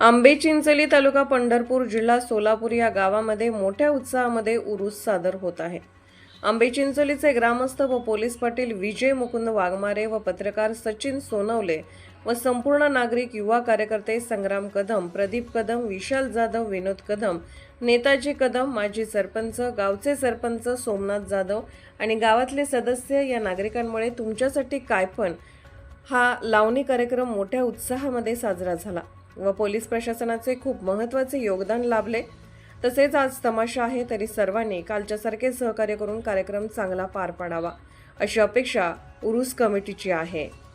आंबे चिंचली तालुका पंढरपूर जिल्हा सोलापूर या गावामध्ये मोठ्या उत्साहामध्ये उरूस सादर होत आहे. आंबे चिंचलीचे ग्रामस्थ व पोलीस पाटील विजय मुकुंद वाघमारे व पत्रकार सचिन सोनवले व संपूर्ण नागरिक युवा कार्यकर्ते संग्राम कदम प्रदीप कदम विशाल जाधव विनोद कदम नेताजी कदम माजी सरपंच गावचे सरपंच सोमनाथ जाधव आणि गावातले सदस्य या नागरिकांमुळे तुमच्यासाठी काय पण हा लावणी कार्यक्रम मोठ्या उत्साहामध्ये साजरा झाला. व पोलीस प्रशासनाचे खूप महत्त्वाचे योगदान लाभले. तसेच आज तमाशा आहे तरी सर्वांनी कालच्यासारखे सहकार्य करून कार्यक्रम चांगला पार पाडावा. अशी अपेक्षा उरूस कमिटीची आहे.